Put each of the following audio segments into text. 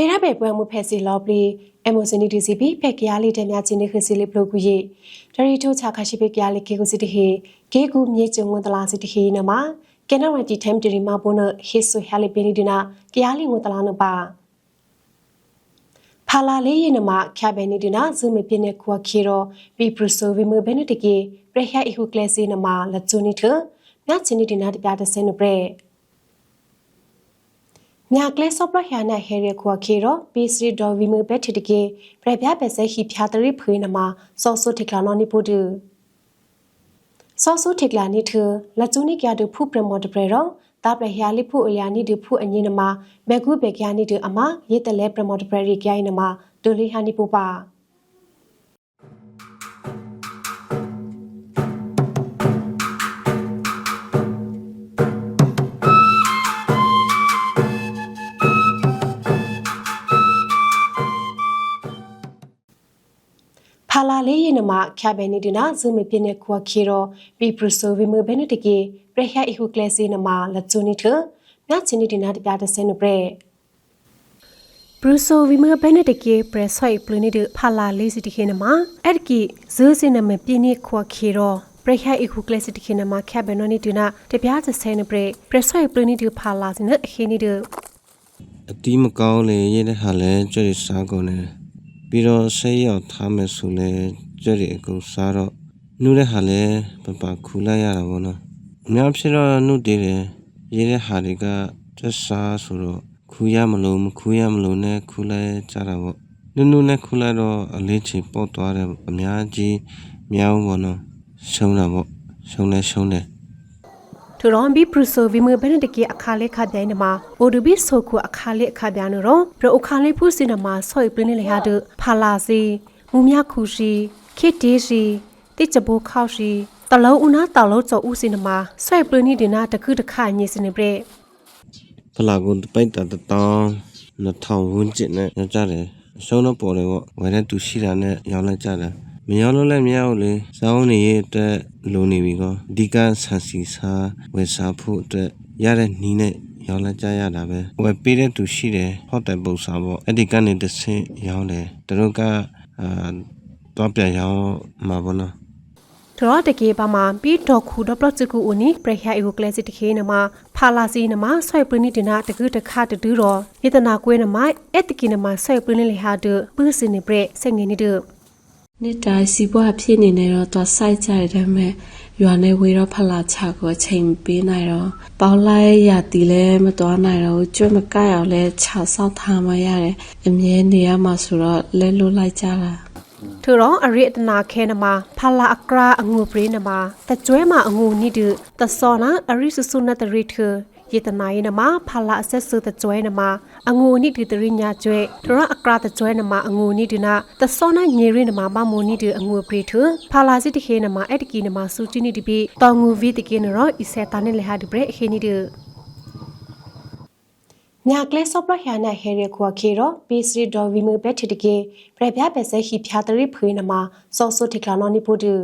ဒေရဘေပွဲမှုဖက်စီလော်ပလီအမိုစနီဒီစီပီဖက်ကရလေးတဲ့များချင်းနေခစီလေးဘလိုကူရီဒရီတိုချာခရှိပကရလေးကေကိုစီတဟေကေကူမြေကျုံဝန်တလာစီတဟေနမကနဝတီတမ်တရီမဘုနဟစ်ဆူဟဲလီပီနီဒီနာကရလေးဝန်တလာနပါဖာလာလေးရင်နမခ ्या ဘဲနီဒီနာဇူမီပြနေခွာခီရောပီပရဆိုဝီမဘဲနတကေပရဟယာအီဟုကလစီနမလချူနီထမြချင်းနီဒီနာတပြတဲ့ဆင်းနပရဲ မြကလဲဆော့ပရဟယာနာဟေရခွာခေရောပီစရီဒေါ်ဝီမဘက်တီတကေပရပြပဲဆဲဟီဖြာတရီဖွေးနမဆော့ဆုထိကလာနော်နိပိုဒူဆော့ဆုထိကလာနိထလက်ကျူနိကရဒဖုပရမော်တပရရောတာပရဟယာလိဖုအလျာနိဒဖုအငိနမဘက်ကူဘေကယာနိဒအမယေတလဲပရမော်တပရရီကယိနမဒိုလီဟာနိပိုပါ လာလေးရင်နမခ ्या ဘဲနီဒီနာဇူမီပြနေခွာခေရောပီပရဆိုဝီမဘဲနတကေပရဟယာအီဟုကလစီနမလက်ကျူနိထမြချင်းနီဒီနာတပြတဲ့ဆင်းနပရဲဘရူဆိုဝီမဘဲနတကေပရဆွိုက်ပလနိဒဖာလာလေးစီတခေနမအဲ့ဒီကီဇူစင်နမပြနေခွာခေရောပရဟယာအီဟုကလစီတခေနမခ ्या ဘဲနိုနီဒီနာတပြတဲ့ဆင်းနပရဲပရဆွိုက်ပလနိဒဖာလာစင်အခီနီဒအတီးမကောင်းလေရေးတဲ့ဟာလဲကြွရစားကုန်တယ် ပြီးတော့ဆေးရောက်ထားမယ်ဆိုလဲကြွရအကုန်စားတော့နှူးတဲ့ဟာလဲပပခူလိုက်ရတာပေါ့နော်အများဖြစ်တော့နှုတ်တည်တယ်ရေးတဲ့ဟာတွေကတက်စားဆိုတော့ခူရမလို့မခူရမလို့နဲ့ခူလိုက်ကြတာပေါ့နုနုနဲ့ခူလိုက်တော့အလေးချေပေါက်သွားတယ်အများကြီးမြောင်းပေါ့နော်ရှုံးတာပေါ့ရှုံးလဲရှုံးတယ် ထရောဘီပရဆိုဗီမဘနတကေအခါလေးခပြိုင်နမှာအိုဒူဘီဆိုခုအခါလေးအခပြိုင်နရောပရအခါလေးဖုစင်နမှာဆွိပလင်းလေဟာဒဖာလာစီမူမြခုရှိခိတေရှိတိချဘောခောက်ရှိတလုံးဦးနာတလုံးကျော်ဦးစင်နမှာဆွိပလင်းနီဒီနာတခုတခါညစနေပြဲဖလာကိုပိတ်တာတောင်း2000ဝန်းကျင်နဲ့ရောက်ကြတယ်အရှုံးတော့ပေါ်တယ်ပေါ့ဝယ်တဲ့သူရှိတာနဲ့ရောက်လိုက်ကြတယ် မရောက်လို့လည်းမရဘူးလေစောင်းနေရဲ့အတွက်လိုနေပြီကောအဓိကဆန်စီစားဝယ်စားဖို့အတွက်ရတဲ့နီးနဲ့ရောက်လိုက်ကြရတာပဲဝယ်ပေးတဲ့သူရှိတယ်ဟော့တယ်ပုံစားပေါ့အဲ့ဒီကနေတစ်ဆင့်ရောက်တယ်သူတို့ကအာတော့ပြန်ရောက်မှာပေါ့နော်ထရောတကေပါမှာပြီးတော့ခုတော့ပလော့ချကူဦးနီပရဟယာအီကိုကလစစ်တခေနမှာဖာလာစီနမှာဆွိပလင်းနီဒီနာတကူတခါတတူရောယေတနာကွေးနမှာအတကီနမှာဆွိပလင်းလေဟာဒပူစင်နေပြဲစငင်းနေဒ နေ့တိုင်းစီပွားဖြစ်နေနေတော့သွားစိုက်ကြရတဲ့မဲ့ရွာနေဝေတော့ဖလာချကိုအချိန်ပေးနိုင်တော့ပေါလိုက်ရတီလဲမတော်နိုင်တော့ကျွတ်မကရအောင်လဲခြောက်ဆောက်ထားမှရတယ်အမြဲနေရမှာဆိုတော့လဲလွတ်လိုက်ကြတာထူရောအရိအတနာခဲနမှာဖလာအကရာအငူပရိနမှာတကျွဲမှာအငူနိဒတဆောနာအရိစုစုနတရိထ ယေတနာယနမှာဖလာအဆက်ဆူတကျွဲနမှာအငူနိဒတရိညာကျွဲထူရောအကရာတကျွဲနမှာအငူနိဒနာတဆောနာညေရိနမှာမမူနိဒအငူပရိထဖလာစစ်တခဲနမှာအတကီနမှာစူချိနိဒပိတောင်ငူဗီတကေနရောဣဆေတာနေလေဟာဒီဘရခေနိဒမြကလဲဆော့ပရဟယာနာဟေရခွာခေရောပီစရီဒေါ်ဝီမဘက်ထီတကေပြပြပဲဆဲဟီဖြာတရီဖွေးနမှာစောဆုထိကလာနော်နိပိုဒူ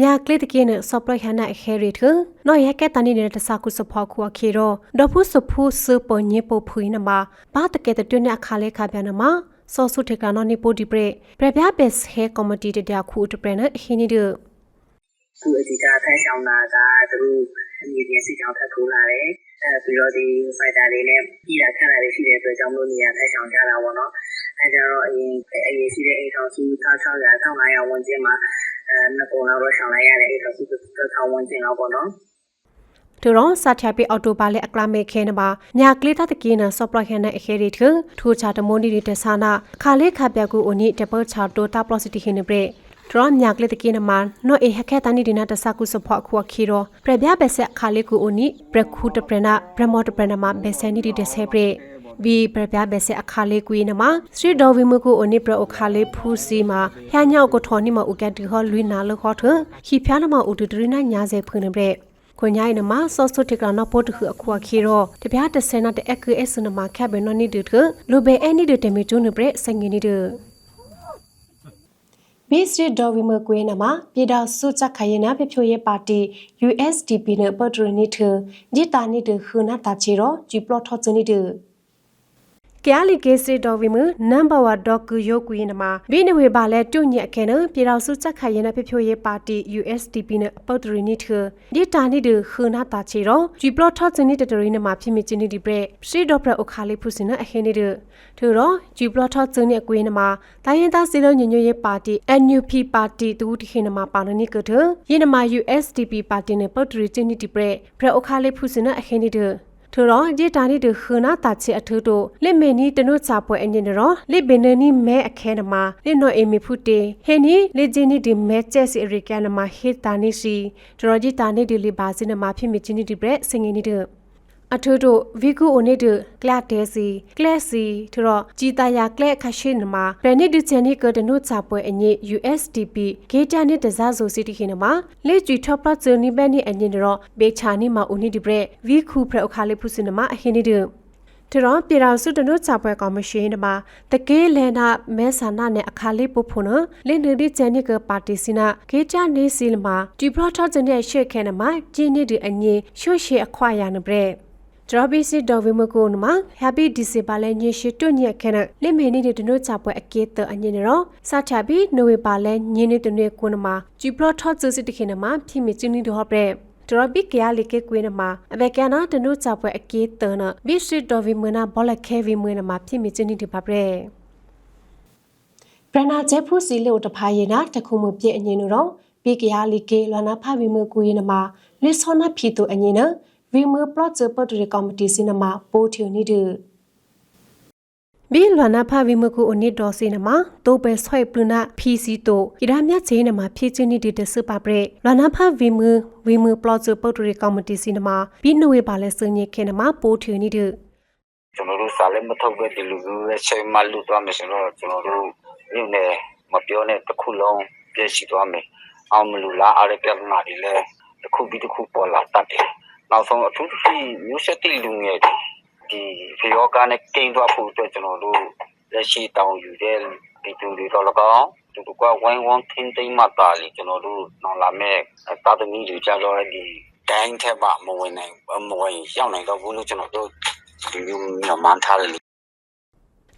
မြကလေတကေနဆော့ပရဟယာနာဟေရီထနော်ရကဲတန်နေတဲ့တဆကုစဖောက်ခွာခေရောဒေါ်ဖုစဖုစပေါ်ညေပိုဖွေးနမှာဘာတကေတတွနဲ့အခါလေးခါပြန်နမှာစောဆုထိကလာနော်နိပိုဒီပရပြပြပဲဆဲကော်မတီတတခုတပရနဟိနီဒူခုအဓိကဖက်ဆောင်တာကသူတို့အမြင့်ပြစစ်ကြောင်းထပ်ထိုးလာတယ်အဲပြီးတော့ဒီဖိုက်တာတွေနဲ့ပြည်တာခန့်လာတွေရှိတဲ့အတွက်ကြောင့်မလို့နေရာဖက်ဆောင်ကြတာပေါ့နော်အဲကြတော့အရင်အရင်ရှိတဲ့အိမ်ထောင်စု1600 1500ဝန်းကျင်မှာ အဲနှစ်ပုံလောက်တော့ဆောင်လိုက်ရတဲ့အိမ်ထောင်စု1000ဝန်းကျင်လောက်ပေါ့နော်တူရောစာချပိအော်တိုပါလေအကလာမေခဲနပါညာကလေးတတကင်းနဆော့ပရဟန်နဲ့အခဲရီထထိုချာတမွန်ဒီတဆာနာခါလေးခပြကူအိုနီတပချာတိုတာပလော့စီတီဟင်းနေပရထရောညာကလေးတကင်းနမနောအေဟခဲတန်ဒီဒီနာတဆာကုစဖော့ခွာခီရောပြပြဘက်ဆက်ခါလေးကူအိုနီပရခုတပရနာပရမောတပရနာမဘက်ဆန်ဒီဒီတဆဲပရ ဘီပြပြဘက်ဆက်အခါလေးကွေးနမစထရီဒေါ်ဝီမကူအိုနီပရအခါလေးဖူးစီမှာဟျာညောက်ကိုထော်နီမဥကတ်တီဟောလွိနာလခေါ်ထခီဖျားနမဥတူတရနာညာစေဖွင့်နေပရခွန်ញိုင်းနမဆော့ဆုတေကနပိုတခုအခွာခီရောတပြားတဆဲနတအက်ကအစနမခက်ဘနနီဒထလိုဘေအနီဒတမီကျုန်ပရစငင်းနီဒဘီစရီဒေါ်ဝီမကွေးနမပြည်တော်စုချက်ခရင်နာပြဖြိုရဲ့ပါတီ USDP နဲ့ပတ်ထရနီထဒီတာနီဒခနာတာချီရောဂျီပလော့ထော့ချနီဒ ကရလီကေစီတော်ဝီမနမ်ဘာဝါဒေါကူယိုကွီနမှာဘိနဝေပါလဲတုညက်ခဲနပြေတော်စုချက်ခိုင်ရနပြဖြိုရေးပါတီ USDP နပုတ်တရီနီထဒီတာနီဒခနာတာချီရောဂျီပလော့ထော့စနီတတရီနမှာဖြစ်မြချင်းနီဒီဘရက်စီဒေါပရအခါလေးဖုစနအခင်းနီဒထူရောဂျီပလော့ထော့စနီအကွေးနမှာတိုင်းရင်သားစီလုံးညညရေးပါတီ NUP ပါတီတူတခိနမှာပါနနီကထယင်းနမှာ USDP ပါတီနပုတ်တရီချင်းနီဒီဘရက်ပရအခါလေးဖုစနအခင်းနီဒ ထရောဂျေတာနီဒခနာတာချေအထူတို့လက်မေနီတနုချပွဲအငင်းရောလက်ဘင်းနီမဲအခဲနမှာလက်နော်အမီဖူတေဟဲနီလက်ဂျီနီဒီမဲချက်စီအရိကန်နမှာဟေတာနီစီထရောဂျီတာနီဒီလီဘာစင်နမှာဖြစ်မြချင်းနီဒီဘရက်စင်ငင်းနီဒ အထူတို့ဗီကူအိုနေဒကလတ်တဲစီကလက်စီထရောဂျီတာယာကလက်ခရှိနမှာဘယ်နစ်ဒီချန်နီကတနုချပွဲအငင်း USDP ဂေတာနစ်တစားဆိုစီတီခိနမှာလက်ဂျီထော့ပလတ်ဇနီဘဲနီအငင်းရောဘေချာနီမှာဦးနီဒီဘရက်ဗီကူဖရအခါလေးဖုစနမှာအဟင်းနီဒထရောပြည်တော်စုတနုချပွဲကော်မရှင်မှာတကယ်လဲနာမဲဆန္ဒနဲ့အခါလေးပုဖို့နလင်းနေဒီချန်နီကပါတီစီနာဂေတာနေစီလမှာဒီပရော့ထော့ချန်ရဲ့ရှေ့ခဲနမှာဂျင်းနီဒီအငင်းရွှေ့ရှေအခွာရနဘရက် ဒရဘီစီဒေါ်ဝီမကိုနမှာ Happy December လဲညရှိတွညက်ခဲနလိမေနီတနုချပွဲအကေတအညင်ရောစာချဘီနိုဝေပါလဲညင်းနေတနွေကိုနမှာဂျီပလော့ထော့စစ်တခိနမှာဖြစ်မချင်းနီတော့ပရက်ဒရဘီကရလီကေကွေးနမှာအဘေကနာတနုချပွဲအကေတနဘီစီဒေါ်ဝီမနာဘောလခဲဝီမွေးနမှာဖြစ်မချင်းနီဒီပါပရက်ဘရနာဂျက်ဖူစီလို့တဖာရင်နာတခုမှုပြည့်အငင်းတော့ဘီကရလီကေလွာနာဖဝီမကိုရင်နမှာလစ်ဆောနာဖီတူအငင်းန ဝီမပလော့ချပတ်ရီကော်မတီစီနမှာပိုးထီနီဒဘီလွာနာဖဝီမကူအနိဒေါ်စီနမှာတိုပဲဆွဲပလနာဖီစီတိုဣရာမြချေနမှာဖြည့်ချင်းနီဒီတဆပပရက်လွာနာဖဝီမဝီမပလော့ချပတ်ရီကော်မတီစီနမှာဘီနဝေပါလဲစညေခဲနမှာပိုးထီနီဒကျွန်တော်တို့စာလည်းမထုတ်ပဲဒီလူမျိုးရဲ့ချိန်မှလူသွားမယ်ဆိုတော့ကျွန်တော်တို့ဒီနေ့မပြောနဲ့တစ်ခုလုံးပြည့်ရှိသွားမယ်အောင်မလူလားအားရပြဿနာတွေလည်းတစ်ခုပြီးတစ်ခုပေါ်လာတတ်တယ် နောက်ဆုံးအထူးသဖြင့်မျိုးဆက်တိလူငယ်တွေဒီဖျောကနဲ့ကိန်းသွားဖို့အတွက်ကျွန်တော်တို့လက်ရှိတောင်းယူတဲ့ဒီသူတွေတော့၎င်းသူတို့ကဝိုင်းဝန်းထင်းသိမ်းမှတာလေကျွန်တော်တို့နောက်လာမဲ့တာသမီတွေကြတော့ဒီတိုင်းထက်မှမဝင်နိုင်မဝင်ရောက်နိုင်တော့ဘူးလို့ကျွန်တော်တို့ဒီလိုမျိုးမှန်ထားတယ်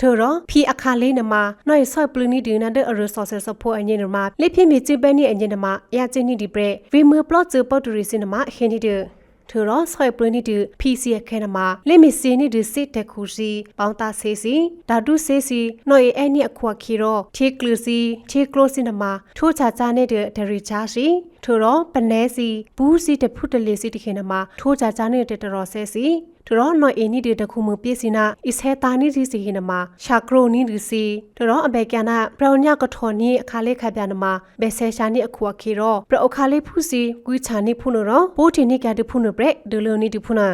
ထို့တော့ဖီအခါလေးနမှာနှွိုက်ဆော့ပလူနီဒီနာတဲ့ resources support အငင်းနမှာလက်ဖြစ်မြချပဲနေအငင်းနမှာအရချင်းနီဒီပရက် remote plot ဇပတ်တူရီစင်နမှာဟင်းနီတဲ့ ထိုတော့ဆွဲပလနီဒီ PC ခဲနမှာလေမီစင်းနီဒီစစ်တခုစီပေါင်းတာဆေးစီဓာတုဆေးစီနော်အေအဲ့နီအခွာခီရောထေကလူစီထေကလိုစီနမှာထိုးချာချာနေတဲ့ဒရီချာစီထိုတော့ပနဲစီဘူးစီတဖုတလေစီတခင်နမှာထိုးချာချာနေတဲ့တတော်ဆဲစီ တရောနော်အင်းနီတခုမပြည့်စင်နာအစဟတာနီဒီစီဟနမှာရှာကရိုနီဒီစီတရောအဘေကနာပရောညကထော်နီအခါလေးခပြနမှာဘယ်ဆဲရှာနီအခုအခီရောပရောအခါလေးဖူစီကွီချာနီဖုနရောပိုတီနီကတဖုနဘရက်ဒလိုနီဒီဖုနာ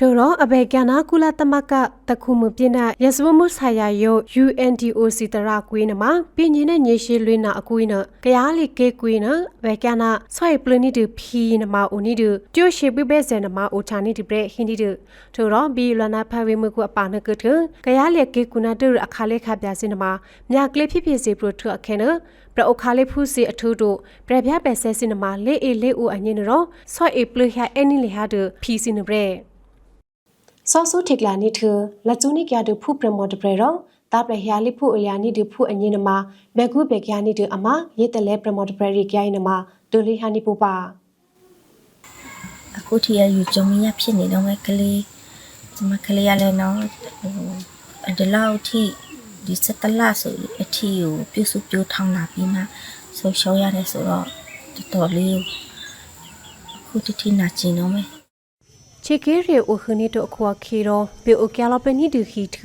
ထို့တော့အဘေကနာကုလသမဂ္ဂတခုမပြင်းတဲ့ရစဝမှုဆိုင်ရာယု UNDOC တရကွေးနမှာပြင်းနေတဲ့ညရှိလွေးနာအကွေးနကရားလီကေကွေးနဘေကနာဆွိုင်ပလနီတူဖီနမှာဦးနီတူကျိုရှိပိပဲစင်နမှာအိုချာနီဒီဘရက်ဟင်းဒီတူထို့တော့ဘီလနာဖဝေမှုကအပါနကထကရားလီကေကုနာတူအခါလေးခပြစင်နမှာမြကလေးဖြစ်ဖြစ်စီပရိုထအခင်းနပရအခါလေးဖူးစီအထူးတို့ပြပြပဲဆဲစင်နမှာလေးအေလေးဦးအငင်းရောဆွိုင်အေပလဟအနီလီဟာတူဖီစီနဘရက် ဆောဆူထက်လာနီထလက်ကျူနီကရဒဖုပရမော်တပရရောတာပရဟယာလိဖုအယာနီဒဖုအငင်းနမှာဘက်ကူဘက်ကယာနီဒအမရေတလဲပရမော်တပရရီကအိနမှာဒူလီဟာနီပူပါအခုထီရယူကြုံရဖြစ်နေတော့မဲ့ကလေးဒီမှာကလေးရလဲနော်ဟိုဒီလောက်ထိဒီစက်တလဆိုအထီကိုပြုစုပြိုးထောင်းလာပြီးမှဆိုရှောင်းရတယ်ဆိုတော့တော်တော်လေးအခုတတိနာကျင်တော့မယ် ချေကေရီအိုခနီတိုခွာခီရောပေအိုကလပနီဒူခီထ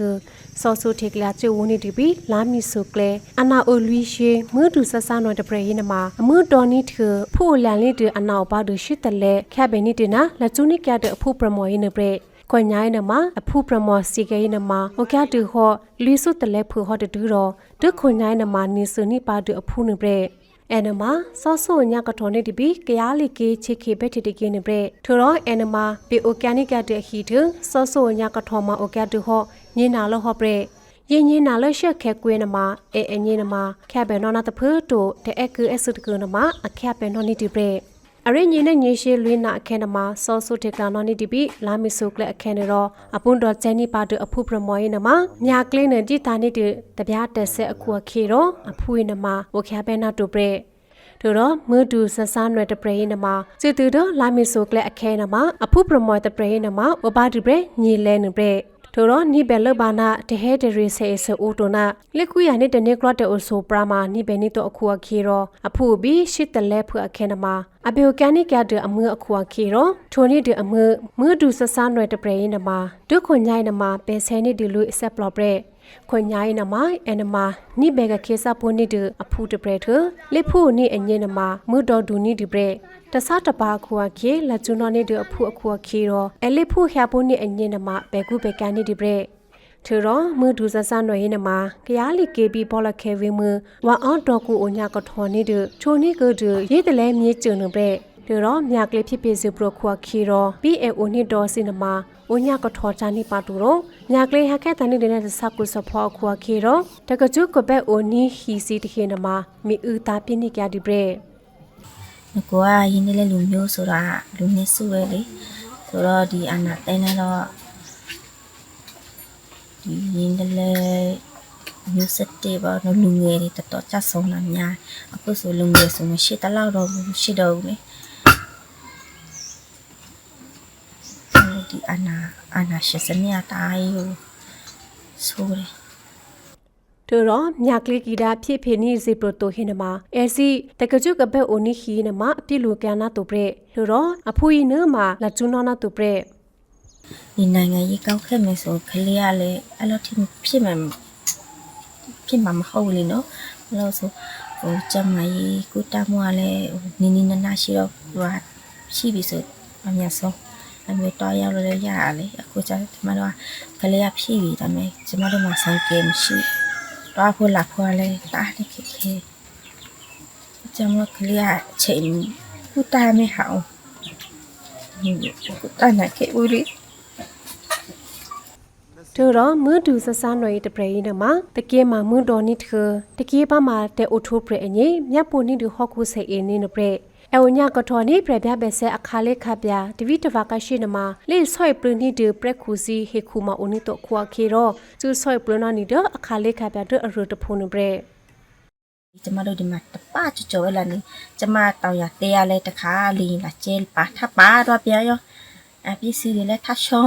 ဆောဆူထေကလာချေဝနီဒီဘီလာမီဆိုကလေအနာအိုလူရှေမူဒူဆဆာနိုတပရေနမအမှုတော်နီထဖူလန်လီဒအနာဘာဒူရှိတလေခဘနီတနာလချူနီကဒအဖူပရမောယနပရေခွန်ညာနမအဖူပရမောစီကေနမဟိုကတူဟောလူစုတလေဖူဟောတတူရောဒခွန်ညာနမနီစနီပါဒူအဖူနပရေ အနမဆောဆူညကထောနေဒီဘီကရားလီကေချေခေဘက်တီတီကေနေဘရက်ထရောအနမပေအိုကန်နီကတဲ့ဟီထဆောဆူညကထောမအိုကတူဟောညင်နာလောဟောဘရက်ယင်းညင်နာလရှက်ခဲကွေးနမအဲအညင်နမခက်ဘဲနော်နာတဖူတိုတဲ့အကူအဆုတကူနမအခက်ဘဲနော်နီဒီဘရက် အရင်ညနေညရှိလွေးနာအခဲနမှာစောဆုတေကလာနော်နီဒီပီလာမီဆုကလအခဲနေတော့အပွန်တော်ချန်နီပါတူအဖုပရမောယနမှာညာကလင်းနဲ့တိတာနေတတပြားတက်ဆက်အခုခေတော့အဖူနမှာဝခ ्या ပဲနာတူပရဲတို့တော့မဒူဆဆာနွယ်တပရိနမှာစီတူတော့လာမီဆိုကလအခဲနမှာအဖုပရမောတပရိနမှာဝဘာဒီပရညီလဲနပရ တို့တော့နိဘဲလဘာနာတဟဲတရီဆေဆူတိုနာလက်ကူရနေတနေကရတ်တိုဆိုပရာမာနိဘဲနိတော့အခုအခေရောအဖူဘီရှစ်တလဲဖုအခဲနမှာအဘေကန်နိကတဲ့အမှုအခုအခေရောထိုနိတဲ့အမှုမွဒူဆဆာနွယ်တပရိနမှာဒုခွန်ညိုင်နမှာပဲဆဲနိဒီလူအဆက်ပလော့ပရ ခွန်ညာရင်နမအနမနိဘေကခေစာပုန်နိဒအဖူတပရထလေဖူနိအညင်နမမွတော်ဒူနိဒီပရတဆတပါခွာခေလကျွနောနိဒအဖူအခွာခေရောအလေဖူခ ्या ပုန်နိအညင်နမဘေကုဘေကန်နိဒီပရထရောမဒူဆဆနွေရင်နမကရားလီကေပီဘောလခဲဝင်းမဝါအော့တော်ကူအညာကထောနိဒချိုနိကဒရေတလဲမြေကျုံနပရလူတော့မြကလေးဖြစ်ဖြစ်စုပရခွာခီရော BAO နှစ်တော်စင်နမှာဝညာကထောချာနိပါတူရော မြကလေးဟခဲတန်နေတဲ့စကုစဖောခွာခီရောတကကျုကပဲ့အိုနီဟီစီတခေနမှာမိဥတာပြနိကြဒီပရေငကောကရင်းနေလဲလူမျိုးဆိုတာလူနေစုပဲလေဆိုတော့ဒီအနာတဲနေတော့ဒီရင်းနေလဲမျိုးစက်တေပါနော်လူငယ်တွေတော်တော်ကြဆုံးလာများအခုဆိုလူငယ်ဆိုမရှိတလောက်တော့မရှိတော့ဘူးလေဒီ အနာအနာရှစနီအတိုင်းကိုဆိုတယ်တို့တော့မြကလေးကီတာဖြစ်ဖြစ်နေစီပရိုတိုဟင်းနမှာအဲစီတကကျုကပဲ့အိုနီခီနမှာအပြစ်လူကန်နာတူပရေတို့တော့အဖူကြီးနမှာလကျွနောနာတူပရေဒီနိုင်ငံရေးကောက်ခဲ့မယ်ဆိုကလေးကလည်းအဲ့လိုထိဖြစ်မှာဖြစ်မှာမဟုတ်ဘူးလေနော်အဲ့လိုဆိုဟိုကျမကြီးကုတမှုကလည်းနီနီနနာရှိတော့ဟိုရှိပြီဆိုအမြတ်ဆုံး အမေတော့ရောက်လို့ရရလေအခုကျကျမတို့ကကလေးကဖြစ်ပြီဒါပေမဲ့ကျမတို့မှာဆိုင်ကယ်မရှိတော့ဖို့လာဖို့လည်းတားနေခေခေကျမတို့ကလေးကအချိန်ကုတမဲဟောင်းကုတနာခေဦးလေးတို့တော့မွဒူဆဆာနွေတပရေနမှာတကယ်မှာမွတော်နိထတကယ်ပါမှာတဲ့အိုထိုးပရေအငိမြတ်ပူနိဒူဟော့ကူဆေအင်းနိနပရေ အဝညာကထော်နိပရပြဘဲဆဲအခါလေးခပြတဝိတဝကရှိနမှာလေဆွိပရနိဒပရက်ခူစီဟေခုမအိုနိတော့ခွာခေရောကျူဆွိပရနနိဒအခါလေးခပြတဲ့အရတဖုန်ပရေကျမတို့ဒီမှာတပချကြောလာနေကျမတောင်ရတဲရလဲတခါလင်းလာကျဲပါထပါတော့ပြန်ရောအပစ္စည်းတွေလည်းထရှော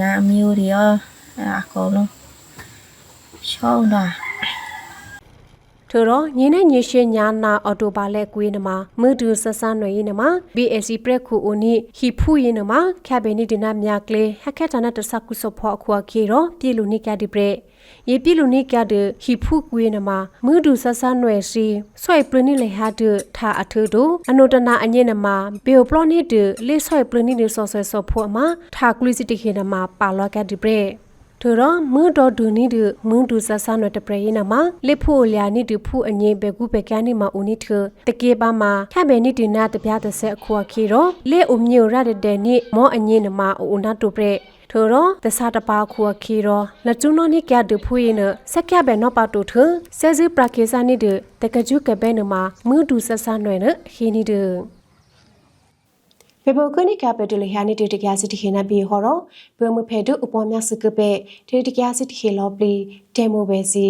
နာမျိုးတွေရောအကုန်လုံးရှောင်းတာ ထို့တော့ညင်းနဲ့ညရှင်ညာနာအော်တိုပါလဲကွေးနမှာမွဒူဆဆာနွေနမှာ BSC ပရက်ခုအိုနီဟီဖူယင်းနမှာခဘဲနီဒနာမြကလေဟက်ခက်တနာတဆကုစဖောအခွာခေရောပြည်လူနိကဒီပရက်ယေပြည်လူနိကဒဟီဖူကွေးနမှာမွဒူဆဆာနွေစီဆွိုက်ပရနိလေဟာဒထာအထုဒိုအနုတနာအညင်နမှာဘေပလောနိဒလေဆွိုက်ပရနိဒဆောဆွဲဆောဖောမှာထာကလိစီတိခေနမှာပါလောကဒီပရက် ထိုတော့မွန်းတော်ဒူနီဒမွန်းဒူဆဆာနတပရေနမှာလိဖို့လျာနိဒဖူအငိဘေကုဘေကန်နိမဦးနိထတကေပါမှာခဘဲနိဒနာတပြားတဆက်အခွာခီတော့လေအုံမျိုးရတဲ့တဲ့နိမောအငိနမှာဦးနာတုပရေထိုတော့တဆာတပါခွာခီတော့လကျွနောနိကဒဖူရင်နစက်ကဘဲနောပါတုထဆဲစီပရကေစာနိဒတကကျုကဘဲနမှာမွန်းဒူဆဆာနွဲနခီနိဒ ဖေဘကုနိကပတလဟယာနိတေတကစီတခေနဘီဟောရောဘွေမဖေဒုအပေါ်မြစကပေတေတကစီတခေလောပလီဒေမိုပဲစီ